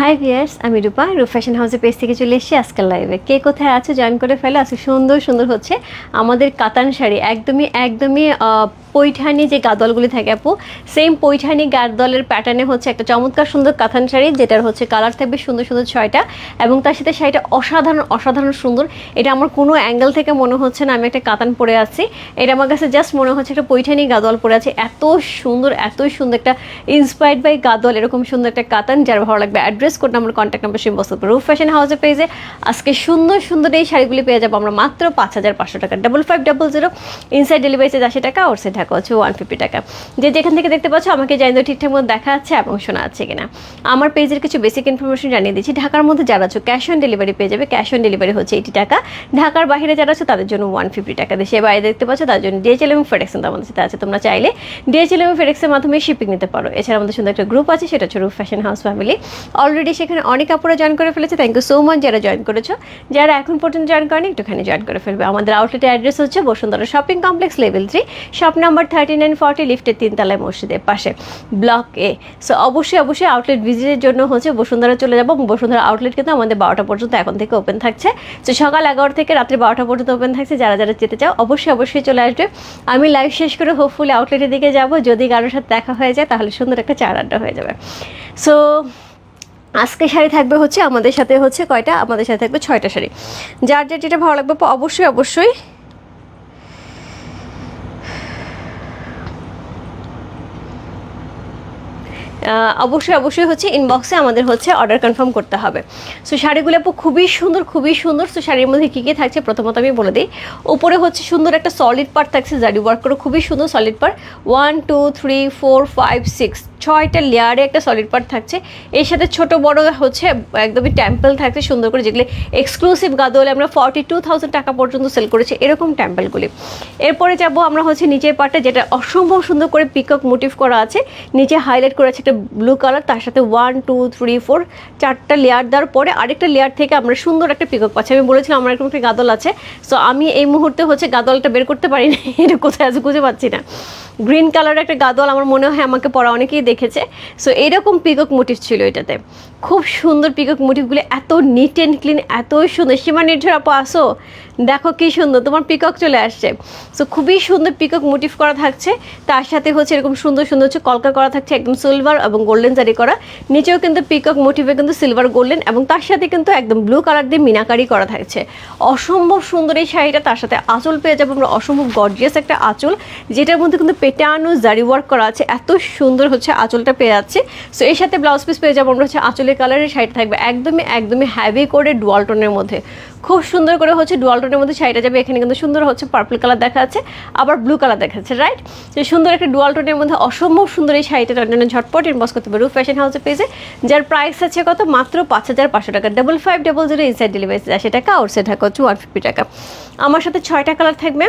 High viewers আমি রূপা, রূপ fashion হাউসের পেজ থেকে চলে এসেছি আজকাল লাইভে কে কোথায় আছে জয়েন করে ফেলে? আজকে সুন্দর সুন্দর হচ্ছে আমাদের কাতান শাড়ি। একদমই একদমই পৈঠানি যে গাদলগুলি থাকে আপু সেম পৈঠানি গাদলের প্যাটার্নে হচ্ছে একটা চমৎকার সুন্দর কাতান শাড়ি, যেটার হচ্ছে কালার থাকবে সুন্দর সুন্দর ছয়টা এবং তার সাথে শাড়িটা অসাধারণ অসাধারণ সুন্দর। এটা আমার কোনো অ্যাঙ্গেল থেকে মনে হচ্ছে না, আমি একটা কাতান পরে আছি। এটা আমার কাছে জাস্ট মনে হচ্ছে একটা পৈঠানি গাদল পরে আছে। এত সুন্দর এত সুন্দর একটা ইন্সপায়ার্ড বাই গাদল, এরকম সুন্দর একটা কাতান, যার ভালো লাগবে। Address code number contact number, সেই বস্তু রুফ ফ্যাশন হাউসের পেজে আজকে সুন্দর সুন্দর এই শাড়িগুলি পেয়ে যাব আমরা মাত্র পাঁচ হাজার পাঁচশো টাকা। Double five double zero inside delivery charge আশি টাকা ওর সে টাকা হচ্ছে ওয়ান ফিফটি টাকা। যে যেখান থেকে দেখতে পাচ্ছ, আমাকে জানিয়ে ঠিকঠাক মতো দেখা যাচ্ছে এবং শোনা যাচ্ছে কিনা। আমার পেজের কিছু বেসিক ইনফরমেশন জানিয়ে দিচ্ছি। ঢাকার মধ্যে যারা আছো ক্যাশ অন ডেলিভারি পেয়ে যাবে। ক্যাশ অন ডেলিভারি হচ্ছে এইটি টাকা। ঢাকার বাইরে যারা আছো, তাদের জন্য ওয়ান ফিফটি টাকা। দেশে বাইরে দেখতে পাচ্ছ, তার জন্য ডিএচএল এবং ফেডেক্স আমাদের সাথে আছে। তোমরা চাইলে ডিএচএল এবং ফেডেক্সের মাধ্যমে শিপিং নিতে পারো। এছাড়া আমাদের সুন্দর একটা গ্রুপ আছে, সেটা হচ্ছে রূপ ফ্যাশন হাউস ফ্যামিলি অলরেডি সেখানে অনেক আপুরা জয়েন করে ফেলেছে থ্যাংক ইউ সো মাচ যারা জয়েন করেছ। যারা এখন পর্যন্ত জয়েন করেনি, একটুখানি জয়েন করে ফেলবে। আমাদের আউটলেটের অ্যাড্রেস হচ্ছে Bashundhara shopping complex level three shop number thirty nine forty লিফটের তিনতলায় মসজিদের পাশে ব্লক এ সো অবশ্যই অবশ্যই আউটলেট ভিজিটের জন্য হচ্ছে বসুন্ধরা চলে যাব। বসুন্ধরা আউটলেট কিন্তু আমাদের বারোটা পর্যন্ত এখন থেকে ওপেন থাকছে। তো সকাল এগারো থেকে রাত্রি বারোটা পর্যন্ত ওপেন থাকছে। যারা যারা যেতে চাও, অবশ্যই অবশ্যই চলে আসবে। আমি লাইভ শেষ করে হোপফুলি আউটলেটের দিকে যাব। যদি কারোর সাথে দেখা হয়ে যায়, তাহলে সুন্দর একটা চার আড্ডা হয়ে যাবে। সো আজকে শাড়ি থাকবে হচ্ছে আমাদের সাথে হচ্ছে কয়টা? আমাদের সাথে থাকবে ছয়টা শাড়ি। যার যার যেটা ভালো লাগবে, অবশ্যই অবশ্যই। অবশ্যই অবশ্যই হচ্ছে ইনবক্সে আমাদের হচ্ছে অর্ডার কনফার্ম করতে হবে। সো শাড়িগুলো আপু খুবই সুন্দর খুবই সুন্দর। সো শাড়ির মধ্যে কী কী থাকছে প্রথমত আমি বলে দিই। উপরে হচ্ছে সুন্দর একটা সলিড পার্ট থাকছে জারি ওয়ার্ক করে খুবই সুন্দর solid part one two three four five six ছয়টা লেয়ারে একটা সলিড পার্ট থাকছে। এর সাথে ছোট বড় হচ্ছে একদমই টেম্পল থাকছে সুন্দর করে যেগুলি এক্সক্লুসিভ গাদোলে আমরা ফর্টি টু থাউজেন্ড টাকা পর্যন্ত সেল করেছি, এরকম টেম্পলগুলি এরপরে যাব আমরা হচ্ছে নিচের পার্টটা যেটা অসম্ভব সুন্দর করে পিকক মোটিভ করা আছে। নিচে হাইলাইট করা আছে একটা ব্লু কালার তার সাথে ওয়ান টু থ্রি ফোর চারটা লেয়ার দেওয়ার পরে আরেকটা লেয়ার থেকে আমরা সুন্দর একটা পিকক পাচ্ছি। আমি বলেছিলাম আমার এরকম একটা গাদল আছে। সো আমি এই মুহূর্তে হচ্ছে গাদলটা বের করতে পারি না এটা কোথায় আছে খুঁজে পাচ্ছি না। গ্রিন কালারের একটা গাদল আমার মনে হয় আমাকে পরা অনেকেই দেখেছে। সো এইরকম পিকক মোটিভ ছিল এটাতে। খুব সুন্দর পিকক মোটিভগুলি এত নিট অ্যান্ড ক্লিন এতই সুন্দর। সীমা নির্ঝর আসো। দেখো কি সুন্দর, তোমার পিকক চলে আসছে। সো খুবই সুন্দর পিকক মোটিভ করা থাকছে। তার সাথে হচ্ছে এরকম সুন্দর সুন্দর হচ্ছে কলকা করা থাকছে, একদম সিলভার এবং গোল্ডেন জারি করা। নিচেও কিন্তু পিকক মোটিভে কিন্তু সিলভার গোল্ডেন এবং তার সাথে কিন্তু একদম ব্লু কালার দিয়ে মিনাকারি করা থাকছে। অসম্ভব সুন্দর এই শাড়িটা তার সাথে আঁচল পেয়ে যাব আমরা। অসম্ভব গর্জিয়াস একটা আঁচল, যেটার মধ্যে কিন্তু পেটানো জারি ওয়ার্ক করা আছে। এত সুন্দর হচ্ছে আঁচলটা পেয়ে যাচ্ছে। সো এর সাথে ব্লাউজ পিস পেয়ে যাব আমরা হচ্ছে আঁচলের কালারের শাড়িটা থাকবে, একদমই একদমই হ্যাভি করে ডুয়াল টোনের মধ্যে। খুব সুন্দর করে হচ্ছে ডুয়াল টোনের মধ্যে শাড়িটা যাবে, এখানে কিন্তু সুন্দর হচ্ছে পার্পল কালার দেখা যাচ্ছে, আবার ব্লু কালার দেখা যাচ্ছে রাইট তো সুন্দর একটা ডুয়াল টোনের মধ্যে অসম্ভব সুন্দর এই শাড়িটা টন্ডনে ঝটপট ইনবক্স করতে পারবে ফ্যাশন হাউসের পেজে যার প্রাইস আছে কত? মাত্র পাঁচ হাজার পাঁচশো টাকা। Double five double zero inside delivery আশি টাকা আর সে টাকা, হচ্ছে ওয়ান ফিফটি টাকা। আমার সাথে ছয়টা কালার থাকবে।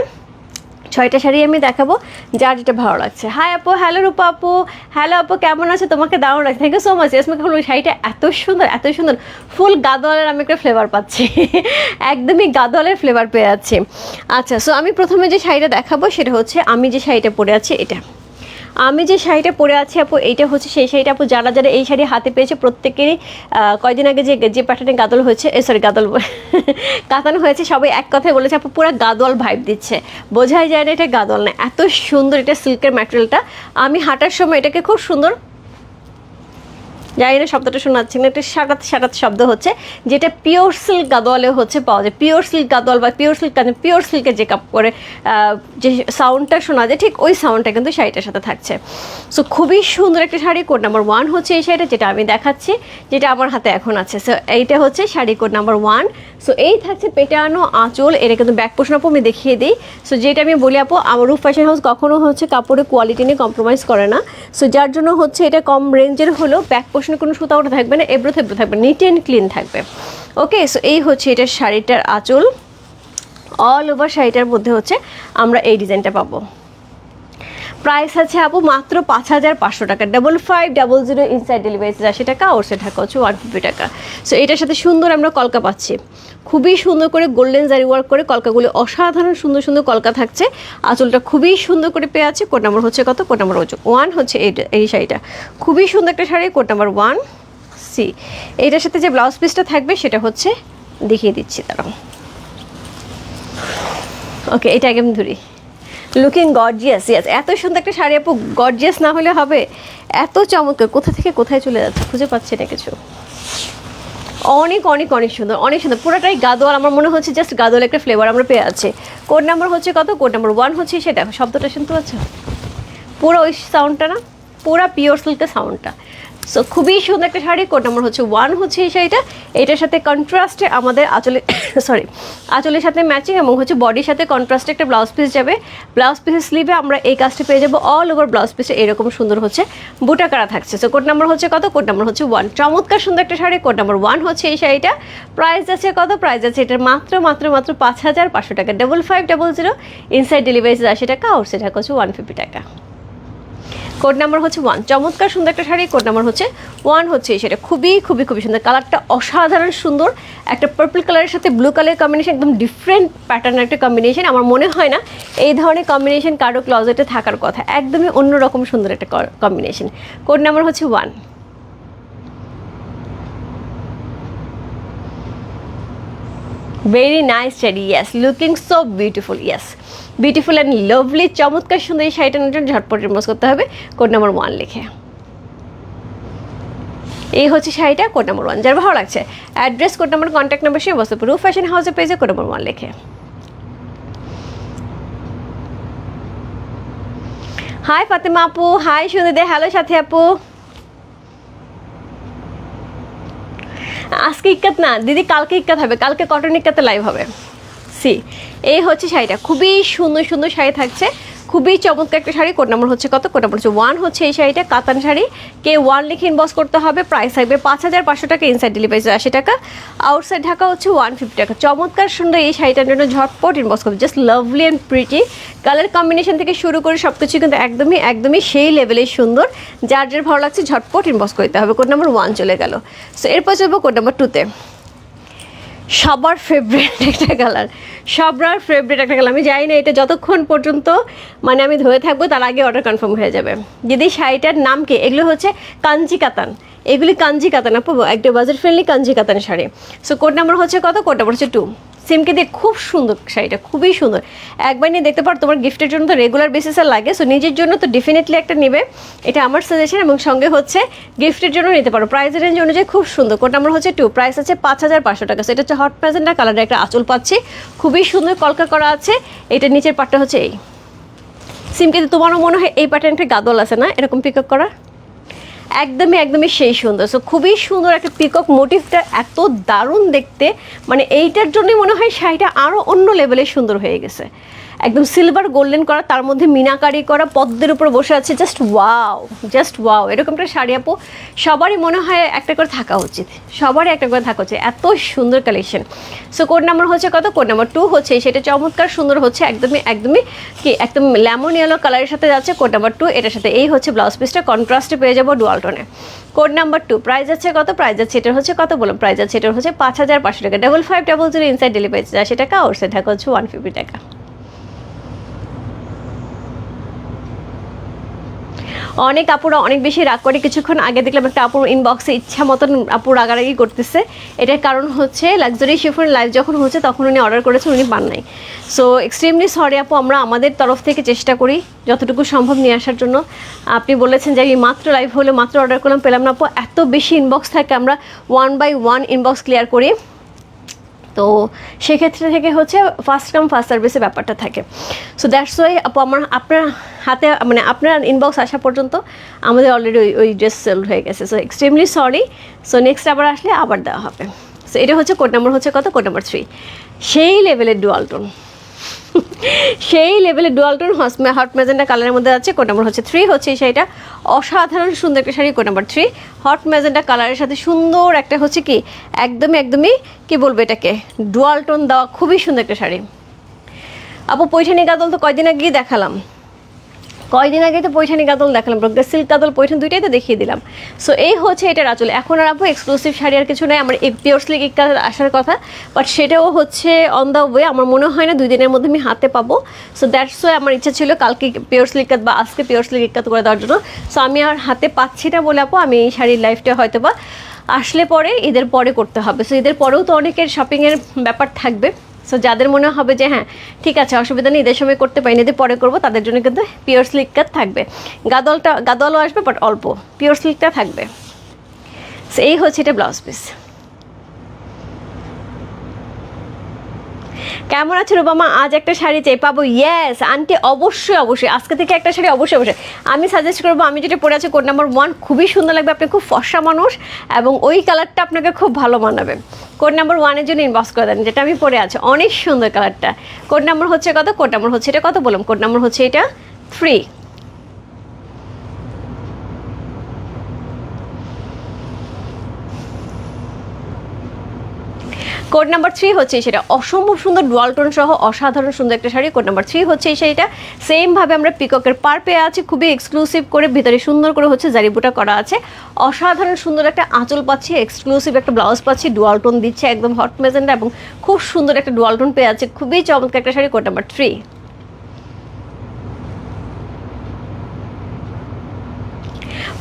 ছয়টা শাড়ি আমি দেখাবো, যার যেটা ভালো লাগছে। হাই আপু হ্যালো রূপা আপু। হ্যালো আপু, কেমন আছে? তোমাকে দারুণ লাগছে। Thank you so much Yasmika হলো শাড়িটা এত সুন্দর এত সুন্দর। ফুল গাদোয়ালের আমি একটা ফ্লেভার পাচ্ছি। একদমই গাদোয়ালের ফ্লেভার পেয়ে যাচ্ছি। আচ্ছা সো আমি প্রথমে যে শাড়িটা দেখাবো, সেটা হচ্ছে, আমি যে শাড়িটা পরে আছি, এটা। আমি যে শাড়িটা পরে আছি আপু, এইটা হচ্ছে সেই শাড়িটা আপু, যারা যারা এই শাড়ি হাতে পেয়েছে প্রত্যেকেরই কয়দিন আগে যে যে প্যাটার্নে গাদল হয়েছে সরি গাদল কাতানো হয়েছে, সবাই এক কথায় বলেছে আপু, পুরো গাদল ভাইব দিচ্ছে। বোঝাই যায় না এটা গাদল না, এত সুন্দর এটা সিল্কের ম্যাটেরিয়ালটা আমি হাঁটার সময় এটাকে খুব সুন্দর জানি না শব্দটা শোনাচ্ছি না একটা সাটাত সাটাত শব্দ হচ্ছে, যেটা পিওর সিল্ক গাদোয়ালে হচ্ছে পাওয়া যায়। পিওর সিল্ক গাদোয়াল বা পিওর সিল্ক পিওর সিল্কের যে কাপ করে যে সাউন্ডটা শোনা যায়, ঠিক ওই সাউন্ডটা কিন্তু শাড়িটার সাথে থাকছে। সো খুবই সুন্দর একটা শাড়ি কোড নাম্বার ওয়ান হচ্ছে এই শাড়িটা, যেটা আমি দেখাচ্ছি, যেটা আমার হাতে এখন আছে। সো এইটা হচ্ছে sari code number one so এই থাকছে পেটানো আঁচল। এটা কিন্তু ব্যাক পোষণ আপু, আমি দেখিয়ে দিই। সো যেটা আমি বলি আপু, আমার রূপ ফ্যাশন হাউস কখনো হচ্ছে কাপড়ের কোয়ালিটি নিয়ে কম্প্রোমাইজ করে না। সো যার জন্য হচ্ছে এটা কম রেঞ্জের হলেও ব্যাক পোষণে কোনো সুতা ওটা থাকবে না এব্রো থেব্রো থাকবে নিট অ্যান্ড ক্লিন থাকবে। ওকে সো এই হচ্ছে এটা শাড়িটার আঁচল। অল ওভার শাড়িটার মধ্যে হচ্ছে আমরা এই ডিজাইনটা পাবো। প্রাইস আছে আপু মাত্র পাঁচ হাজার পাঁচশো টাকা। Double five double zero inside delivery আশি টাকা ওর সে টাকা হচ্ছে ওয়ান ফিফটি টাকা। সো এটার সাথে সুন্দর আমরা কলকা পাচ্ছি। খুবই সুন্দর করে গোল্ডেন জারি ওয়ার্ক করে কলকাগুলি অসাধারণ সুন্দর সুন্দর কলকা থাকছে। আঁচলটা খুবই সুন্দর করে পেয়ে আছে। কোড নাম্বার হচ্ছে কত? কোড নাম্বার হচ্ছে ওয়ান হচ্ছে এই এই শাড়িটা। খুবই সুন্দর একটা sari code number one see এইটার সাথে যে ব্লাউজ পিসটা থাকবে, সেটা হচ্ছে দেখিয়ে দিচ্ছি তারাও ওকে এটা আগে আমি ধরি। লুকিং গর্জিয়াস ইয়াস এত সুন্দর একটা শাড়ি আপু গর্জিয়াস না হলে হবে। এত চমৎকার, কোথা থেকে কোথায় চলে যাচ্ছে, খুঁজে পাচ্ছি না কিছু। অনেক অনেক অনেক সুন্দর অনেক সুন্দর। পুরোটাই গাদোয়াল, আমার মনে হচ্ছে জাস্ট গাদোয়াল একটা ফ্লেভার আমরা পেয়ে আছি কোড নাম্বার হচ্ছে কত? কোড নাম্বার ওয়ান হচ্ছে সেটা। শব্দটা শুনতে পাচ্ছ? পুরো ওই সাউন্ডটা না? পুরো পিওর সিল্কের সাউন্ডটা সো খুবই সুন্দর একটা শাড়ি কোড নাম্বার হচ্ছে ওয়ান হচ্ছে এই শাড়িটা। এটার সাথে কন্ট্রাস্টে আমাদের আঁচলে সরি আঁচলের সাথে ম্যাচিং এবং হচ্ছে বডির সাথে কন্ট্রাস্টে একটা ব্লাউজ পিস যাবে। ব্লাউজ পিসের স্লিভে আমরা এই কাজটা পেয়ে যাব। অল ওভার ব্লাউজ পিসে এরকম সুন্দর হচ্ছে বুটা করা থাকছে। সো কোড নাম্বার হচ্ছে কত? কোড নাম্বার হচ্ছে ওয়ান চমৎকার সুন্দর একটা শাড়ি কোড নাম্বার ওয়ান হচ্ছে এই শাড়িটা। প্রাইস আছে কত? প্রাইস আছে এটার মাত্র মাত্র মাত্র পাঁচ হাজার পাঁচশো টাকা। Double five double zero inside delivery আশি টাকা আউটসাইড টাকা হচ্ছে ওয়ান ফিফটি টাকা। কোড নাম্বার হচ্ছে ওয়ান চমৎকার সুন্দর একটা শাড়ি কোড নাম্বার হচ্ছে ওয়ান হচ্ছে এই সেটা খুবই খুবই খুবই সুন্দর। কালারটা অসাধারণ সুন্দর। একটা পার্পল কালারের সাথে ব্লু কালারের কম্বিনেশন একদম ডিফারেন্ট প্যাটার্নের একটা কম্বিনেশন আমার মনে হয় না এই ধরনের কম্বিনেশন কারও ক্লজেটে থাকার কথা। একদমই অন্যরকম সুন্দর একটা কম্বিনেশন কোড নাম্বার হচ্ছে one very nice sari yes looking so beautiful yes beautiful and lovely চমৎকার সুন্দর এই শাড়িটা নতুন ঝটপট রিমোজ করতে হবে। কোড নাম্বার ওয়ান লিখে। এই হচ্ছে শাড়িটা কোড নাম্বার ওয়ান যার ভালো লাগছে address code number contact number সে বসে রু ফ্যাশন হাউসের পেজে কোড নাম্বার ওয়ান লিখে। হাই ফাতেমা আপু। হাই সুন্দর হ্যালো সাথী আপু। আজকে ইক্কাত না, দিদি কালকে ইক্কাত হবে, কালকে কটন ইক্কাতে লাইভ হবে। সি। এই হচ্ছে শাড়িটা। খুবই সুন্দর সুন্দর শাড়ি থাকছে। খুবই চমৎকার একটা শাড়ি। কোড নাম্বার হচ্ছে কত? কোড নাম্বার হচ্ছে ওয়ান হচ্ছে এই শাড়িটা। কাতান শাড়ি। কে ওয়ান লিখে ইনবক্স করতে হবে। প্রাইস থাকবে পাঁচ হাজার পাঁচশো টাকা ইনসাইড ডেলিভারি আশি টাকা। আউটসাইড ঢাকা হচ্ছে ওয়ান ফিফটি টাকা। চমৎকার, সুন্দর এই শাড়িটার জন্য ঝটপট ইনবক্স করবে। Just lovely and pretty colour combination থেকে শুরু করে সব কিছু কিন্তু একদমই একদমই সেই লেভেলের সুন্দর। যার যার ভালো লাগছে, ঝটপট ইনবক্স করতে হবে। কোড নাম্বার ওয়ান চলে গেল। সো এরপর চলবো কোড নাম্বার টুতে সবার ফেভারিট একটা কালার সবার ফেভারিট একটা কালার আমি জানি না এটা যতক্ষণ পর্যন্ত মানে আমি ধরে থাকব, তার আগে অর্ডার কনফার্ম হয়ে যাবে। দিদি, শাড়িটার নাম কি? এগুলো হচ্ছে কাঞ্জি কাতান। এগুলি কাঞ্জি কাতান, আপু একটা বাজেট ফ্রেন্ডলি কাঞ্জি কাতান শাড়ি। সো কোড নাম্বার হচ্ছে কত? কোড নাম্বার হচ্ছে টু সিমকে দিয়ে খুব সুন্দর শাড়িটা, খুবই সুন্দর। একবার নিয়ে দেখতে পারো, তোমার গিফটের জন্য তো রেগুলার বেসিসে লাগে সো নিজের জন্য তো ডেফিনেটলি একটা নেবে। এটা আমার সাজেশন এবং সঙ্গে হচ্ছে গিফটের জন্য নিতে পারো। প্রাইস রেঞ্জ অনুযায়ী খুব সুন্দর। কোড নাম্বার হচ্ছে টু প্রাইস আছে পাঁচ হাজার পাঁচশো টাকা। সো এটা হচ্ছে হট প্যাজেন্টার কালারের একটা আঁচল পাচ্ছি। খুবই সুন্দর কলকা করা আছে। এটা নিচের পাটটা হচ্ছে এই। সিমকে তোমারও মনে হয় এই প্যাটার্নটা গাদল আছে না? এরকম পিক আপ করা? একদমই একদমই সেই সুন্দর। সো খুবই সুন্দর একটা পিকক মোটিভটা এত দারুণ দেখতে। মানে এইটার জন্যই মনে হয় শাড়িটা আরও অন্য লেভেলে সুন্দর হয়ে গেছে। একদম সিলভার গোল্ডেন করা, তার মধ্যে মিনাকারি করা, পদ্মের উপর বসে আছে জাস্ট ওয়াও জাস্ট ওয়াও এরকম একটা শাড়ি আপু, সবারই মনে হয় একটা করে থাকা উচিত, সবারই একটা করে থাকা উচিত, এত সুন্দর কালেকশন সো কোড নাম্বার হচ্ছে কত? কোড নাম্বার টু হচ্ছে, সেটা চমৎকার সুন্দর হচ্ছে, একদমই একদমই কি, একদম লেমন ইয়েলো কালারের সাথে যাচ্ছে কোড নাম্বার টু এটার সাথে, এই হচ্ছে ব্লাউজ পিসটা কন্ট্রাস্টে পেয়ে যাব ডুয়ালটনে কোড নাম্বার টু প্রাইস আছে কত? প্রাইস আছে এটার হচ্ছে কত বললাম? প্রাইস আছে এটার হচ্ছে পাঁচ হাজার পাঁচশো টাকা double five double zero inside delivery চারশো টাকা আউটসাইড ঢাকা হচ্ছে ওয়ান ফিফটি টাকা। অনেক আপুরা অনেক বেশি রাগ করে। কিছুক্ষণ আগে দেখলাম একটা আপুর ইনবক্সে ইচ্ছা মতন আপু রাগারাগি করতেছে। এটার কারণ হচ্ছে লাক্সারি শিফন লাইভ যখন হচ্ছে, তখন উনি অর্ডার করেছেন, উনি পান নাই। সো এক্সট্রিমলি সরি আপু, আমরা আমাদের তরফ থেকে চেষ্টা করি যতটুকু সম্ভব নিয়ে আসার জন্য। আপনি বলেছেন যে মাত্র লাইভ হলে, মাত্র অর্ডার করলাম, পেলাম না আপু। এত বেশি ইনবক্স থাকে, আমরা one by one inbox clear করি। তো সেক্ষেত্রে থেকে হচ্ছে ফার্স্ট কাম ফার্স্ট সার্ভিসের ব্যাপারটা থাকে। সো দ্যাটস ওয়াই আমার, আপনার হাতে মানে আপনার ইনবক্স আসা পর্যন্ত আমাদের অলরেডি ওই ওই ড্রেস সেল হয়ে গেছে। So extremely sorry so next আবার আসলে আবার দেওয়া হবে। সো এটা হচ্ছে কোড নাম্বার হচ্ছে কত? কোড নাম্বার থ্রি সেই লেভেলের ডুয়ালটন সেই লেভেলে ডুয়ালটন টোন হট ম্যাজেন্টা কালারের মধ্যে আছে। কোড নাম্বার হচ্ছে থ্রি হচ্ছে সেইটা অসাধারণ সুন্দর একটা sari code number three hot magenta কালারের সাথে সুন্দর একটা হচ্ছে কি, একদমই একদমই, কি বলব এটাকে ডুয়ালটন দেওয়া খুবই সুন্দর একটা শাড়ি আপু, পৈঠানি গাদল তো কয়দিন আগেই দেখালাম। কয়দিন আগে তো পৈঠানি গাদল দেখালাম, প্রজ্ঞা, সিল্ক গাদল পৈঠান দুইটাই তো দেখিয়ে দিলাম। সো এই হচ্ছে এটার আচল। এখন আর আপু এক্সক্লুসিভ শাড়ি আর কিছু নাই, আমার পিওর সিল্ক ইক্কা আসার কথা। বাট সেটাও হচ্ছে অন দ্য ওয়ে আমার মনে হয় না দুই দিনের মধ্যে আমি হাতে পাবো। সো দ্যাটস ওয়ে আমার ইচ্ছা ছিল কালকে পিওর সিল্ক বা আজকে পিওর সিল্ক কাত করে দেওয়ার জন্য। সো আমি আর হাতে পাচ্ছি না বলে আপু আমি এই শাড়ির লাইফটা হয়তো বা আসলে পরে, ঈদের পরে করতে হবে। সো ঈদের পরেও তো অনেকের শপিংয়ের ব্যাপার থাকবে। সো যাদের মনে হবে যে হ্যাঁ ঠিক আছে, অসুবিধা নেই এদের সময় করতে পারি এদের পরে করব, তাদের জন্য কিন্তু পিওর সিল্কটা থাকবে। গাদলটা, গাদলও আসবে বাট অল্প। পিওর সিল্কটা থাকবে। সো এই হচ্ছে এটা ব্লাউজ পিস কেমন আছে রুবামা? আজ একটা শাড়ি চাই পাবো। ইয়েস আন্টি অবশ্যই অবশ্যই। আজকে থেকে একটা শাড়ি অবশ্যই অবশ্যই। আমি সাজেস্ট করব, আমি যেটা পরে আছি কোড নাম্বার ওয়ান খুবই সুন্দর লাগবে। আপনি খুব ফসা মানুষ এবং ওই কালারটা আপনাকে খুব ভালো মানাবে। কোড নাম্বার ওয়ানের জন্য ইনবক্স করে দেন, যেটা আমি পরে আছি। অনেক সুন্দর কালারটা কোড নাম্বার হচ্ছে কত? কোড নাম্বার হচ্ছে এটা কত বললাম? কোড নাম্বার হচ্ছে এটা থ্রি কোড নাম্বার থ্রি হচ্ছে সেটা অসম্ভব সুন্দর ডুয়াল টোন সহ অসাধারণ সুন্দর একটা শাড়ি। কোড নাম্বার থ্রি হচ্ছে এই শাড়িটা। সেমভাবে আমরা পিককের পার পেয়ে আছি। খুবই এক্সক্লুসিভ করে, ভিতরে সুন্দর করে হচ্ছে জারিবুটা করা আছে। অসাধারণ সুন্দর একটা আঁচল পাচ্ছি এক্সক্লুসিভ একটা ব্লাউজ পাচ্ছি। ডুয়ালটন দিচ্ছে একদম হট মেজেন্ডা এবং খুব সুন্দর একটা ডুয়াল টোন পেয়ে আছে। খুবই চমৎকার একটা sari, code number three.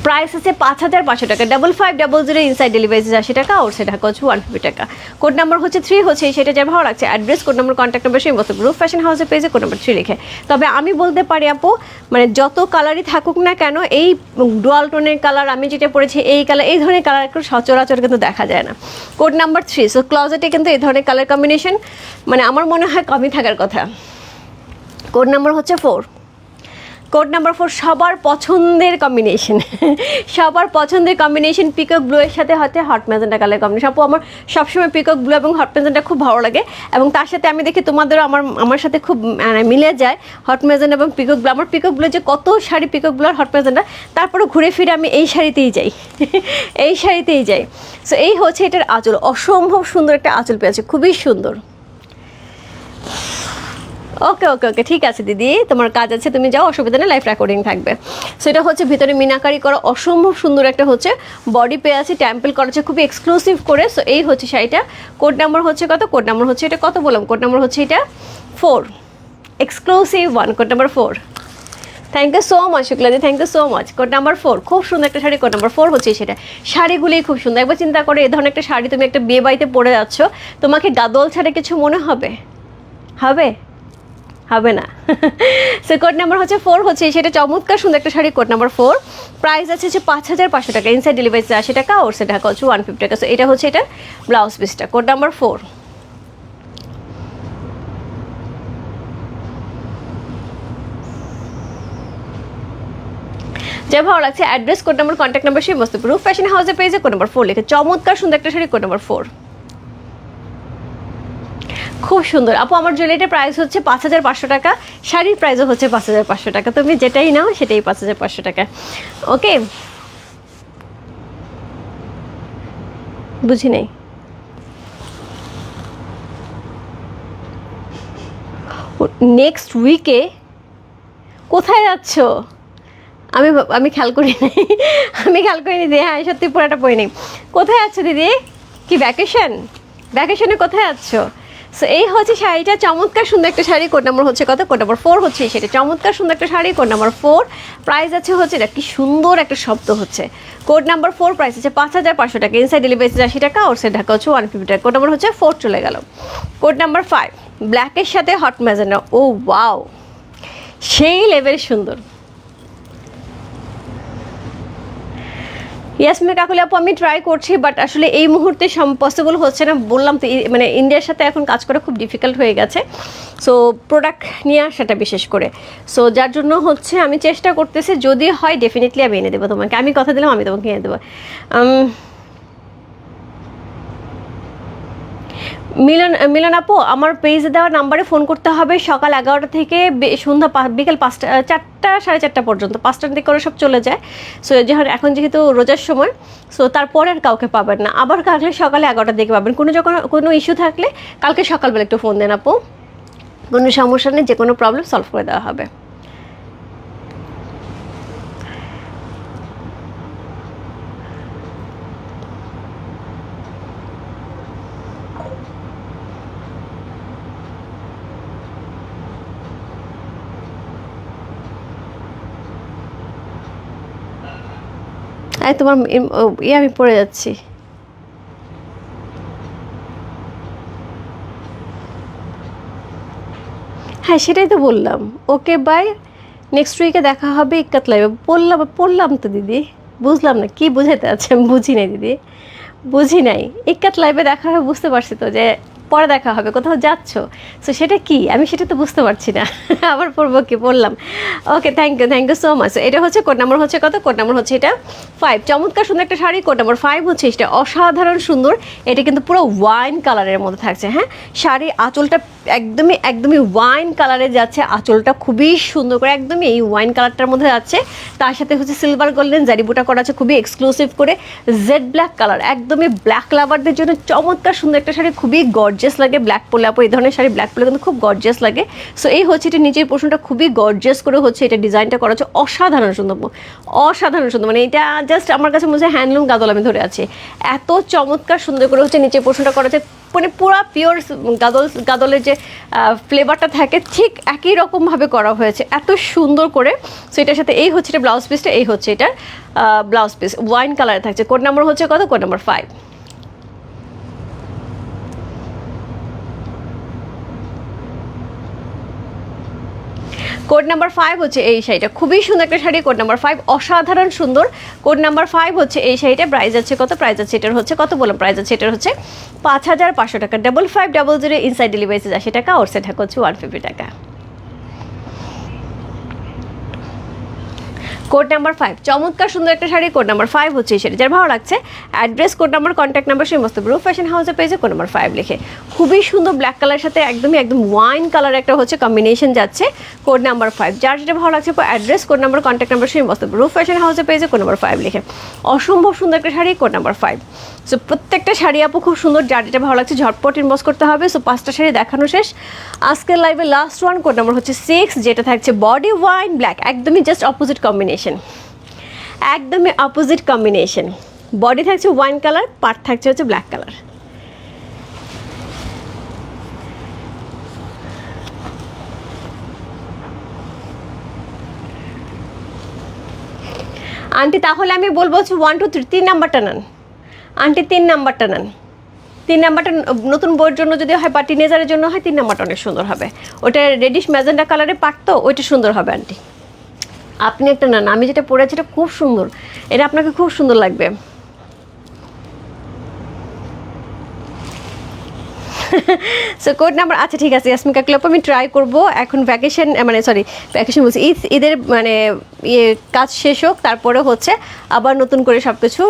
Price আছে পাঁচ হাজার পাঁচশো টাকা। Double five double zero inside delivery আশি টাকা ওর সেটা হচ্ছে ওয়ান ফিফটি টাকা। কোড নাম্বার হচ্ছে থ্রি হচ্ছে সেটা যার ভালো লাগছে। Address code number contact number সেই মতো গ্রুপ ফ্যাশন হাউসে পেয়েছে কোড নাম্বার থ্রি লিখে। তবে আমি বলতে পারি, আপু মানে যত কালারই থাকুক না কেন, এই ডুয়াল টোনের কালার আমি যেটা পড়েছি এই কালার এই ধরনের কালার একটু সচরাচর কিন্তু দেখা যায় না। কোড নাম্বার থ্রি সো ক্লজেটে কিন্তু এই ধরনের কালার কম্বিনেশন মানে আমার মনে হয় কমই থাকার কথা। কোড নাম্বার হচ্ছে ফোর কোড নাম্বার ফোর, সবার পছন্দের কম্বিনেশন সবার পছন্দের কম্বিনেশন পিকক ব্লু এর সাথে হচ্ছে হট ম্যাজেন্টা কালার কম্বিনেশন আপু, আমার সবসময় পিকক ব্লু এবং হট ম্যাজেন্টা খুব ভালো লাগে এবং তার সাথে আমি দেখি তোমাদেরও আমার আমার সাথে খুব মানে মিলে যায় হট ম্যাজেন্টা এবং পিকক ব্লু আমার পিকক ব্লু যে কত শাড়ি পিকক ব্লু আর হট ম্যাজেন্টা তারপরে ঘুরে ফিরে আমি এই শাড়িতেই যাই। এই শাড়িতেই যাই। সো এই হচ্ছে এটার আঁচল। অসম্ভব সুন্দর একটা আঁচল পেয়েছে। খুবই সুন্দর। ওকে ওকে ওকে, ঠিক আছে দিদি, তোমার কাজ আছে, তুমি যাও, অসুবিধা নেই লাইফ রেকর্ডিং থাকবে। সেটা হচ্ছে ভিতরে মিনাকারি করা, অসম্ভব সুন্দর একটা হচ্ছে বডি পে আছে ট্যাম্পেল করা আছে, খুবই এক্সক্লুসিভ করে। সো এই হচ্ছে শাড়িটা। কোড নাম্বার হচ্ছে কত? কোড নাম্বার হচ্ছে এটা কত বললাম? কোড নাম্বার হচ্ছে এটা four exclusive one code number four thank you so much শুক্লাদি thank you so much code number four খুব সুন্দর একটা শাড়ি কোড নাম্বার ফোর হচ্ছে সেটা। শাড়িগুলোই খুব সুন্দর। একবার চিন্তা করে, এই ধরনের একটা শাড়ি তুমি একটা বিয়ে বাড়িতে পরে যাচ্ছ, তোমাকে গাদল ছাড়া কিছু মনে হবে? হবে? হবে না। সো কোড নাম্বার হচ্ছে ফোর হচ্ছে সেটা চমৎকার সুন্দর একটা sari code number four price আছে হচ্ছে পাঁচ হাজার পাঁচশো টাকা ইনসাইড ডেলিভারি আশি টাকা ওর সেটা হচ্ছে ওয়ান ফিফটি টাকা। সো এটা হচ্ছে এটা ব্লাউজ পিসটা কোড নাম্বার ফোর যা ভালো লাগছে। Address code number contact number সেই মস্ত রূপ ফ্যাশন হাউসে পেয়েছে কোড নাম্বার ফোর লিখে। চমৎকার সুন্দর একটা শাড়ি কোড নাম্বার ফোর খুব সুন্দর। আপু, আমার জুয়েলারিটার প্রাইস হচ্ছে পাঁচ হাজার পাঁচশো টাকা, শাড়ির প্রাইসও হচ্ছে পাঁচ হাজার পাঁচশো টাকা। তুমি যেটাই নাও, সেটাই পাঁচ হাজার পাঁচশো টাকা। ওকে বুঝি নেই? নেক্সট উইকে কোথায় যাচ্ছ? আমি আমি খেয়াল করি নাই। আমি খেয়াল করিনি যে হ্যাঁ সত্যি পুরাটা পড়ি নেই কোথায় আছো দিদি? কি ভ্যাকেশন ভ্যাকেশনে কোথায় আছো সো এই হচ্ছে শাড়িটা। চমৎকার সুন্দর একটা শাড়ি। কোড নাম্বার হচ্ছে কত? কোড নাম্বার ফোর হচ্ছে সেটা চমৎকার সুন্দর একটা sari. Code number four. Price আছে হচ্ছে এটা কি সুন্দর একটা শব্দ হচ্ছে। কোড নাম্বার ফোর প্রাইস আছে পাঁচ হাজার পাঁচশো টাকা। ইনসাইড ডেলিভারি আশি টাকা ওর সাইড ঢাকা হচ্ছে ওয়ান ফিফটি টাকা। কোড নাম্বার হচ্ছে ফোর চলে গেল। কোড নাম্বার ফাইভ ব্ল্যাকের সাথে হট ম্যাজেন্ডা ও ওয়াও সেই লেভেল সুন্দর। ইয়াসমিন কাকুলি আপু, আমি ট্রাই করছি বাট আসলে এই মুহূর্তে পসিবল হচ্ছে না। বললাম তো মানে ইন্ডিয়ার সাথে এখন কাজ করা খুব ডিফিকাল্ট হয়ে গেছে। সো প্রোডাক্ট নিয়ে আসাটা বিশেষ করে। সো যার জন্য হচ্ছে আমি চেষ্টা করতেছি, যদি হয় ডেফিনেটলি আমি এনে দেবো তোমাকে। আমি কথা দিলাম, আমি তোমাকে এনে দেবো। মিলন মিলন আপু, আমার পেজে দেওয়া নাম্বারে ফোন করতে হবে সকাল এগারোটা থেকে সন্ধ্যা বিকেল পাঁচটা চারটা, সাড়ে চারটা পর্যন্ত। পাঁচটার দিকে করে সব চলে যায়। সো যখন এখন যেহেতু রোজার সময় সো তারপরে আর কাউকে পাবেন না। আবার কালকে সকালে এগারোটার দিকে পাবেন। কোনো যখন, কোনো ইস্যু থাকলে কালকে সকালবেলা একটু ফোন দেন আপু। কোনো সমস্যা নেই যে কোনো প্রবলেম সলভ করে দেওয়া হবে। আরে তোমার ইয়ে আমি পড়ে যাচ্ছি। হ্যাঁ সেটাই তো বললাম। ওকে, বাই। নেক্সট উইকে দেখা হবে ইকাত লাইভে বললাম, পড়লাম তো দিদি। বুঝলাম না, কি বুঝাতে আছে আমি বুঝি নাই দিদি। বুঝি নাই। ইকাত লাইভে দেখা হবে, বুঝতে পারছি তো যে পরে দেখা হবে, কোথাও যাচ্ছ? সো সেটা কি? আমি সেটা তো বুঝতে পারছি না। আবার পড়ব কি? বললাম। Okay thank you thank you so much এটা হচ্ছে কোড নাম্বার হচ্ছে কত? কোড নাম্বার হচ্ছে এটা ফাইভ চমৎকার সুন্দর একটা শাড়ি। কোড নাম্বার ফাইভ হচ্ছে এটা অসাধারণ সুন্দর। এটা কিন্তু পুরো ওয়াইন কালারের মধ্যে থাকছে হ্যাঁ? শাড়ি আঁচলটা একদমই একদমই ওয়াইন কালারে যাচ্ছে। আঁচলটা খুবই সুন্দর করে একদমই এই ওয়াইন কালারটার মধ্যে যাচ্ছে। তার সাথে হচ্ছে সিলভার গোল্ডেন জারিবুটা করা আছে খুবই এক্সক্লুসিভ করে। জেড ব্ল্যাক কালার একদমই ব্ল্যাক লাভারদের জন্য চমৎকার সুন্দর একটা শাড়ি। খুবই গর্জিয়াস লাগে ব্ল্যাক পরলে আপু এই ধরনের শাড়ি ব্ল্যাক পরলে কিন্তু খুব গর্জিয়াস লাগে। সো এই হচ্ছে এটা নিচের পোর্শনটা খুবই গর্জিয়াস করে হচ্ছে এটা ডিজাইনটা করা হচ্ছে। অসাধারণ সুন্দর অসাধারণ সুন্দর মানে এটা জাস্ট আমার কাছে মনে হয় হ্যান্ডলুম গাদল আমি ধরে আছে। এত চমৎকার সুন্দর করে হচ্ছে নিচের পোর্শনটা করা হচ্ছে। মানে পুরা পিওর গাদল, গাদলের যে ফ্লেভারটা থাকে, ঠিক একই রকমভাবে করা হয়েছে। এত সুন্দর করে। সো এটার সাথে এই হচ্ছে এটা ব্লাউজ পিসটা এই হচ্ছে এটা ব্লাউজ পিস ওয়াইন কালারে থাকছে। কোড নাম্বার হচ্ছে কত? Code number five code number five হচ্ছে এই শাড়িটা। খুবই সুন্দর একটা শাড়ি কোড নাম্বার ফাইভ অসাধারণ সুন্দর। কোড নাম্বার ফাইভ হচ্ছে এই শাড়িটা। প্রাইস আছে কত? প্রাইস আছে এটার হচ্ছে কত বললাম? প্রাইস আছে এটার হচ্ছে পাঁচ হাজার পাঁচশো টাকা। Double five double zero inside delivery আশি টাকা ওর সেটা হচ্ছে ওয়ান ফিফটি টাকা। কোড নাম্বার ফাইভ চমৎকার সুন্দর একটা শাড়ি কোড নাম্বার ফাইভ হচ্ছে এই শাড়ি। যার ভালো লাগছে address code number contact number সমস্ত ব্রু ফ্যাশন হাউসে পেয়েছে কোড নাম্বার ফাইভ লিখে। খুবই সুন্দর ব্ল্যাক কালারের সাথে একদমই, একদম ওয়াইন কালার একটা হচ্ছে কম্বিনেশন যাচ্ছে কোড নাম্বার ফাইভ যার যেটা ভালো লাগছে address code number contact number সমস্ত ব্রু ফ্যাশন হাউসে পেয়েছে কোড নাম্বার ফাইভ লিখে। অসম্ভব সুন্দর একটা sari, code number five so প্রত্যেকটা শাড়ি আপু খুব সুন্দর, যার যেটা ভালো লাগছে ঝটপট ইনবক্স করতে হবে। সো পাঁচটা শাড়ি দেখানো শেষ। আজকের লাইভে লাস্ট ওয়ান কোড নাম্বার হচ্ছে সিক্স যেটা থাকছে বডি ওয়াইন ব্ল্যাক একদমই জাস্ট অপোজিট কম্বিনেশন একদমই অপোজিট কম্বিনেশন বডি থাকছে ওয়াইন কালার পার্ট থাকছে হচ্ছে ব্ল্যাক কালার আন্টি তাহলে আমি বলব হচ্ছে ওয়ান টু থ্রি তিন নাম্বারটা নেন। আন্টি তিন নাম্বারটা নেন। তিন নাম্বারটা, নতুন বইয়ের জন্য যদি হয় বা টিনেজারের জন্য হয়, তিন নাম্বারটা অনেক সুন্দর হবে। ওটা রেডিশ ম্যাজেন্ডা কালারে পারতো ওইটা সুন্দর হবে আন্টি আপনি একটা নেন। আমি যেটা পরেছি এটা খুব সুন্দর। এটা আপনাকে খুব সুন্দর লাগবে। সো কোড নাম্বার আচ্ছা ঠিক আছে ইয়াসমিকা ক্লাব আমি ট্রাই করব। এখন ভ্যাকেশন মানে সরি ভ্যাকেশন বলছি। ঈদ, ঈদের মানে ইয়ে কাজ শেষ হোক, তারপরে হচ্ছে আবার নতুন করে সব কিছু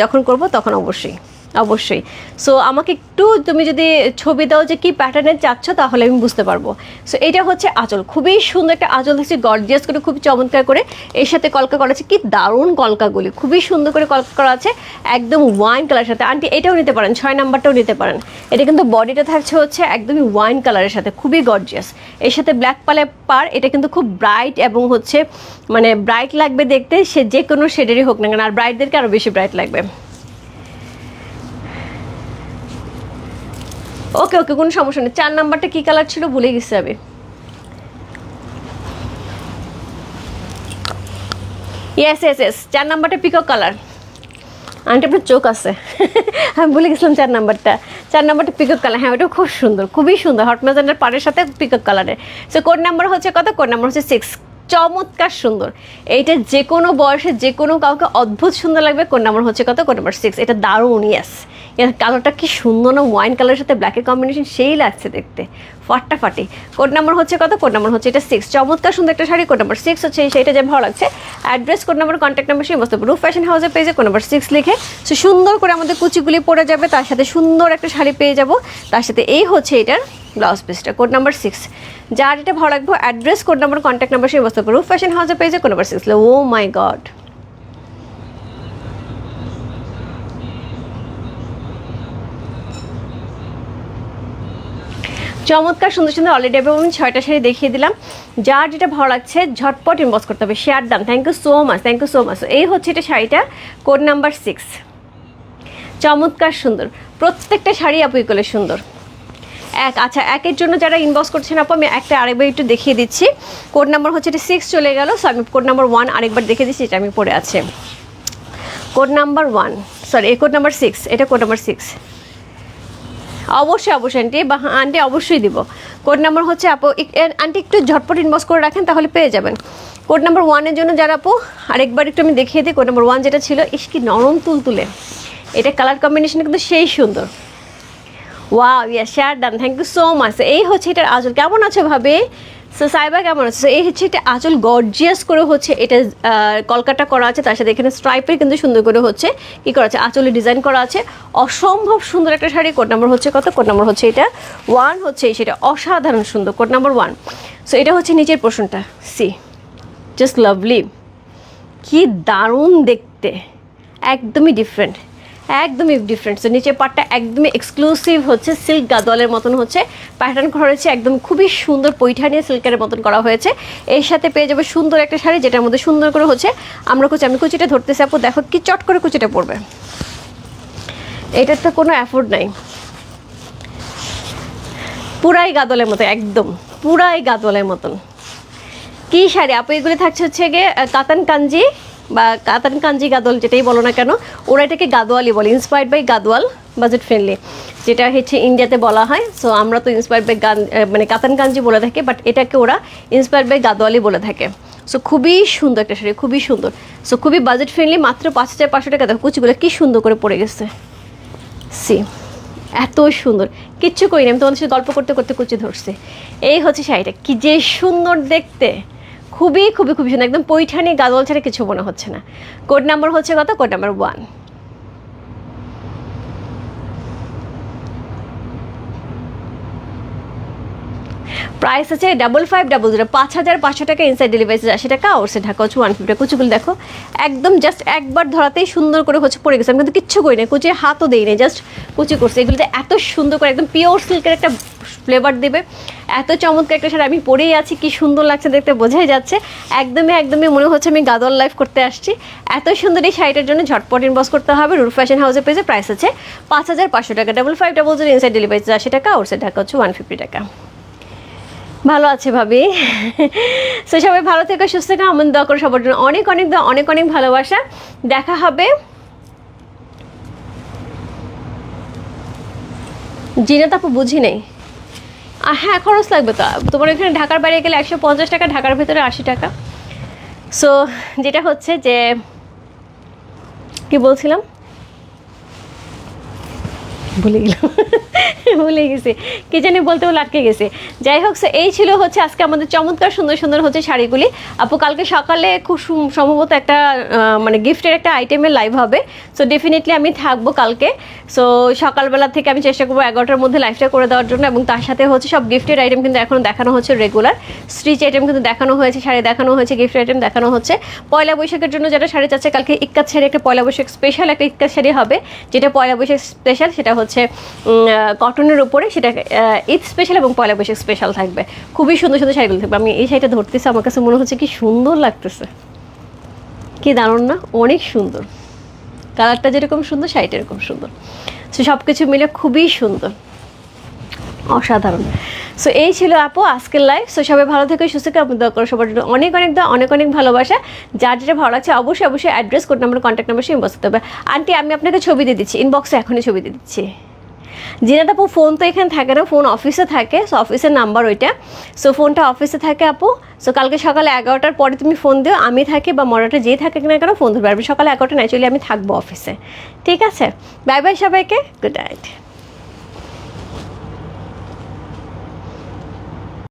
যখন করব, তখন অবশ্যই। অবশ্যই। সো আমাকে একটু তুমি যদি ছবি দাও যে কি প্যাটার্নের চাচ্ছ, তাহলে আমি বুঝতে পারব। সো এটা হচ্ছে আঁচল। খুবই সুন্দর একটা আঁচল দেখছি গর্জিয়াস করে খুব চমৎকার করে। এর সাথে কলকা করা আছে কি? দারুণ কলকাগুলি খুবই সুন্দর করে কলকা করা আছে, একদম ওয়াইন কালারের সাথে। আন্টি, এটাও নিতে পারেন, ছয় নাম্বারটাও নিতে পারেন। এটা কিন্তু বডিটা থাকছে হচ্ছে একদমই ওয়াইন কালারের সাথে, খুবই গর্জিয়াস এর সাথে ব্ল্যাক পালে পার, এটা কিন্তু খুব ব্রাইট এবং হচ্ছে মানে ব্রাইট লাগবে দেখতে, সে যে কোনো শেডেরই হোক না কেন, আর ব্রাইটদেরকে আরও বেশি ব্রাইট লাগবে। ওকে ওকে, কোনো সমস্যা নেই। চার নাম্বারটা কী কালার ছিল ভুলে গেছি আমি। ইয়েস ইয়েস ইয়েস চার নাম্বারটা পিকক কালার আন্টি, আপনার চোখ আছে। আমি ভুলে গেছিলাম চার নাম্বারটা। চার নাম্বারটা পিকক কালার হ্যাঁ ওটা খুব সুন্দর, খুবই সুন্দর। হট পাড়ের সাথে পিকক কালারের সো কোড নাম্বার হচ্ছে কত? কোড নাম্বার হচ্ছে সিক্স চমৎকার সুন্দর। এইটা যে কোনো বয়সে যে কোনো কাউকে অদ্ভুত সুন্দর লাগবে। কোন নাম্বার হচ্ছে কত? কোন নাম্বার সিক্স এটা দারুণ ইয়াস এর কালারটা কি সুন্দর না ওয়াইন কালারের সাথে ব্ল্যাকের কম্বিনেশন সেই লাগছে দেখতে। ফাটাফাটি। কোড নাম্বার হচ্ছে কত? কোড নাম্বার হচ্ছে এটা সিক্স চমৎকার সুন্দর একটা শাড়ি কোড নাম্বার সিক্স হচ্ছে সেইটা যে ভালো লাগছে। Address code number contact number সেই মস্ত রুফ ফ্যাশন হাউসে পেয়েছে কোড নাম্বার সিক্স লিখে। সে সুন্দর করে আমাদের কুচিগুলি পরে যাবে, তার সাথে সুন্দর একটা শাড়ি পেয়ে যাব। তার সাথে এই হচ্ছে এটার ব্লাউজ পিসটা কোড নাম্বার সিক্স যার এটা ভালো লাগবে address code number contact number সেই বস্তু রুফ ফ্যাশন হাউসে পেয়েছে code number six oh my God চমৎকার, সুন্দর সুন্দর অলরেডি আমি ছয়টা শাড়ি দেখিয়ে দিলাম। যার যেটা ভালো লাগছে, ঝটপট ইনবক্স করতে হবে। শেয়ার দাম thank you so much thank you so much এই হচ্ছে এটা শাড়িটা কোড নাম্বার সিক্স চমৎকার, সুন্দর। প্রত্যেকটা শাড়ি আপু ইকলে সুন্দর। এক আচ্ছা একের জন্য যারা ইনবক্স করছেন আপু, আমি একটা আরেকবার একটু দেখিয়ে দিচ্ছি। কোড নাম্বার হচ্ছে এটা সিক্স চলে গেল সো আমি কোড নাম্বার ওয়ান আরেকবার দেখে দিচ্ছি, এটা আমি পড়ে আছে। কোড নাম্বার ওয়ান সরি এই কোড নাম্বার সিক্স এটা কোড নাম্বার সিক্স অবশ্যই অবশ্যই আন্টি বা আন্টি অবশ্যই দিব। কোড নাম্বার হচ্ছে আপু আন্টি একটু ঝটপট ইনবক্স করে রাখেন, তাহলে পেয়ে যাবেন। কোড নাম্বার ওয়ানের জন্য যারা আপু, আরেকবার একটু আমি দেখিয়ে দিই কোড নাম্বার ওয়ান যেটা ছিল, ইস কি নরম তুলতুলে। এটা কালার কম্বিনেশন কিন্তু সেই সুন্দর। Wow yeah share done thank you so much এই হচ্ছে এটার আজল কেমন আছে ভাবে? সো সাইবা কেমন আছে? So, এই হচ্ছে এটা আঁচল গর্জিয়াস করে হচ্ছে এটা আহ, কলকাতা করা আছে। তার সাথে এখানে স্ট্রাইপের কিন্তু সুন্দর করে হচ্ছে কি করা আছে? আঁচলে ডিজাইন করা আছে। অসম্ভব সুন্দর একটা শাড়ি। কোড নাম্বার হচ্ছে কত? কোড নাম্বার হচ্ছে এটা। ওয়ান হচ্ছে সেটা অসাধারণ সুন্দর। কোড নাম্বার ওয়ান সো এটা হচ্ছে নিচের পোর্শনটা সি জাস্ট লাভলি কি দারুণ দেখতে। একদমই ডিফারেন্ট একদমই ডিফারেন্ট তো নিচের পাটটা একদমই এক্সক্লুসিভ হচ্ছে সিল্ক গাদোয়ালের মতন হচ্ছে। প্যাটার্ন করা হয়েছে একদম খুবই সুন্দর পৈঠা নিয়ে সিল্কের মতন করা হয়েছে। এর সাথে পেয়ে যাবে সুন্দর একটা শাড়ি, যেটার মধ্যে সুন্দর করে হচ্ছে আমরা কুচি, আমি কুচিটা ধরতেছি আপু, দেখো কি চট করে কুচিটা পড়বে এটার তো কোনো অ্যাফোর্ড নাই। পুরাই গাদলের মতো, একদম পুরাই গাদলের মতন। কি শাড়ি? আপু, এগুলি থাকছে হচ্ছে গিয়ে কাতান কাঞ্জি বা কাতান কাঞ্জি গাদোয়াল যেটাই বলো না কেন, ওরা এটাকে গাদোয়ালি বলে inspired by Gadwal budget friendly যেটা হচ্ছে ইন্ডিয়াতে বলা হয়। সো আমরা তো ইন্সপায়ার্ড বাই গান মানে কাতান কাঞ্জি বলে থাকি বাট এটাকে ওরা ইন্সপায়ার্ড বাই গাদোয়ালি বলে থাকে। সো খুবই সুন্দর একটা শাড়ি, খুবই সুন্দর। সো খুবই বাজেট ফ্রেন্ডলি মাত্র পাঁচ হাজার পাঁচশো টাকা। দেখো, কুচিগুলো কী সুন্দর করে পড়ে গেছে। সি এত সুন্দর। কিচ্ছু করিনি আমি তোমাদের সাথে গল্প করতে করতে কুচি ধরছি। এই হচ্ছে শাড়িটা, কি যে সুন্দর দেখতে। খুবই খুবই খুবই সুন্দর একদম পৈঠানি গাদল ছাড়া কিছু মনে হচ্ছে না। কোড নাম্বার হচ্ছে কত? কোড নাম্বার ওয়ান প্রাইস আছে ডাবল ফাইভ ডাবল জিরো, পাঁচ হাজার পাঁচশো টাকা ইনসাইড ডেলিভারি আশি টাকা ওর সে ঢাকা হচ্ছে ওয়ান ফিফটি কুচিগুলো দেখো, একদম জাস্ট একবার ধরাতেই সুন্দর করে হচ্ছে পড়ে গেছে। আমি কিন্তু কিচ্ছু করি না কুচির হাতও দিই না জাস্ট কুচি করছে। এগুলোতে এত সুন্দর করে, একদম পিওর সিল্কের একটা ফ্লেভার দেবে। এত চমৎকার একটা শাড়ি, আমি পরেই আছি, কি সুন্দর লাগছে দেখতে, বোঝাই যাচ্ছে। একদমই একদমই মনে হচ্ছে আমি গাদল লাইফ করতে আসছি। এত সুন্দর এই শাড়িটার জন্য ঝটপট ইনবক্স করতে হবে। রুট ফ্যাশন হাউসের পেজে প্রাইস আছে পাঁচ হাজার পাঁচশো টাকা। Double five double zero inside delivery আশি টাকা ওর সে ঢাকা হচ্ছে ওয়ান ফিফটি টাকা। ভালো আছে ভাবি। সো সবাই ভালো থেকে, সুস্থ থেকে। আমন দোয়া করে সবার জন্য অনেক অনেক অনেক অনেক ভালোবাসা। দেখা হবে জিনাত আপু বুঝি নেই। হ্যাঁ খরচ লাগবে তো। তোমার এখানে ঢাকার বাইরে গেলে একশো পঞ্চাশ টাকা, ঢাকার ভেতরে আশি টাকা। সো যেটা হচ্ছে যে, কি বলছিলাম? ভুলে গেলাম। ভুলে গেছি। কি জানি বলতে বলে আটকে গেছে। যাই হোক এই ছিল হচ্ছে আজকে আমাদের চমৎকার সুন্দর সুন্দর হচ্ছে শাড়িগুলি। আপু, কালকে সকালে খুব সম্ভবত একটা মানে গিফটের একটা আইটেমের লাইভ হবে। সো ডেফিনেটলি আমি থাকব কালকে। সো সকালবেলা থেকে আমি চেষ্টা করব এগারোটার মধ্যে লাইভটা করে দেওয়ার জন্য এবং তার সাথে হচ্ছে সব গিফটের আইটেম কিন্তু এখন দেখানো হচ্ছে রেগুলার স্ট্রিচ আইটেম কিন্তু দেখানো হয়েছে, শাড়ি দেখানো হয়েছে গিফট আইটেম দেখানো হচ্ছে। পয়লা বৈশাখের জন্য যারা শাড়ি চাচ্ছে, কালকে ইক্কাত শাড়ি একটা পয়লা বৈশাখ স্পেশাল একটা ইক্কাত শাড়ি হবে। যেটা পয়লা বৈশাখ স্পেশাল সেটা হচ্ছে কটনের উপরে সেটা ঈদ স্পেশাল এবং পয়লা বৈশাখ স্পেশাল থাকবে। খুবই সুন্দর সুন্দর শাড়িগুলো থাকবে। আমি এই শাড়িটা ধরতেছি, আমার কাছে মনে হচ্ছে কি সুন্দর লাগতেছে। কি দারুণ না? অনেক সুন্দর। কালারটা যেরকম সুন্দর, শাড়িটা এরকম সুন্দর। সো সব কিছু মিলে খুবই সুন্দর। অসাধারণ। সো এই ছিল আপু আজকের লাইফ সো সবাই ভালো থেকে, সুস্থ থেকে। আপনি দোয়া সবার জন্য অনেক অনেক দোয়া, অনেক অনেক ভালোবাসা। যার যেটা ভালো লাগছে অবশ্যই অবশ্যই address code number contact number সে ইনবক্স করতে হবে। আন্টি আমি আপনাকে ছবি দিয়ে দিচ্ছি। ইনবক্সে এখনই ছবি দিয়ে দিচ্ছি। জিনাত আপু ফোন তো এখানে থাকে না ফোন অফিসে থাকে সো অফিসের নাম্বার ওইটা। সো ফোনটা অফিসে থাকে আপু। সো কালকে সকালে এগারোটার পরে তুমি ফোন দিও, আমি থাকি বা মরাটা যেই থাকে না কেন ফোন ধরবে। আমি সকালে এগারোটা ন্যাচুয়ালি আমি থাকব অফিসে ঠিক আছে? বাই বাই সবাইকে। Good night